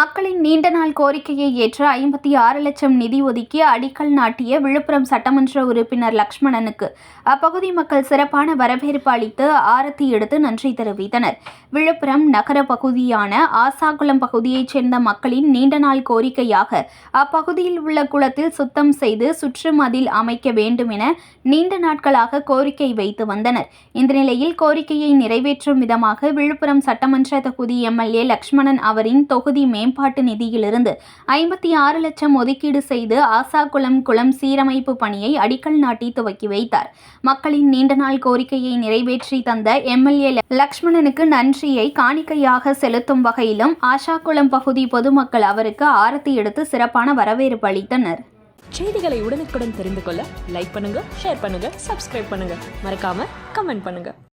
மக்களின் நீண்ட நாள் கோரிக்கையை ஏற்று ஐம்பத்தி ஆறு லட்சம் நிதி ஒதுக்கி அடிக்கல் நாட்டிய விழுப்புரம் சட்டமன்ற உறுப்பினர் லக்ஷ்மணனுக்கு அப்பகுதி மக்கள் சிறப்பான வரவேற்பு அளித்து ஆரத்தி எடுத்து நன்றி தெரிவித்தனர். விழுப்புரம் நகர பகுதியான ஆசாகுளம் பகுதியைச் சேர்ந்த மக்களின் நீண்ட நாள் கோரிக்கையாக அப்பகுதியில் உள்ள குளத்தில் சுத்தம் செய்து சுற்றுமதில் அமைக்க வேண்டும் என நீண்ட நாட்களாக கோரிக்கை வைத்து வந்தனர். இந்த நிலையில் கோரிக்கையை நிறைவேற்றும் விதமாக விழுப்புரம் சட்டமன்ற தொகுதி எம்எல்ஏ லக்ஷ்மணன் அவரின் தொகுதி மேம் மேம்பாட்டு நிதியிலிருந்து ஐம்பத்தி ஆறு லட்சம் ஒதுக்கீடு செய்து ஆசாகுளம் குளம் சீரமைப்பு பணியை அடிக்கல் நாட்டி துவக்கி வைத்தார். மக்களின் நீண்ட நாள் கோரிக்கையை நிறைவேற்றி தந்த எம்எல்ஏ லக்ஷ்மணனுக்கு நன்றியை காணிக்கையாக செலுத்தும் வகையிலும் ஆஷாகுளம் பகுதி பொதுமக்கள் அவருக்கு ஆரத்தி எடுத்து சிறப்பான வரவேற்பு அளித்தனர். செய்திகளை உடனுக்குடன் தெரிந்து கொள்ள லைக் பண்ணுங்க ஷேர் பண்ணுங்க சப்ஸ்கிரைப் பண்ணுங்க. மறக்காம கமெண்ட் பண்ணுங்க.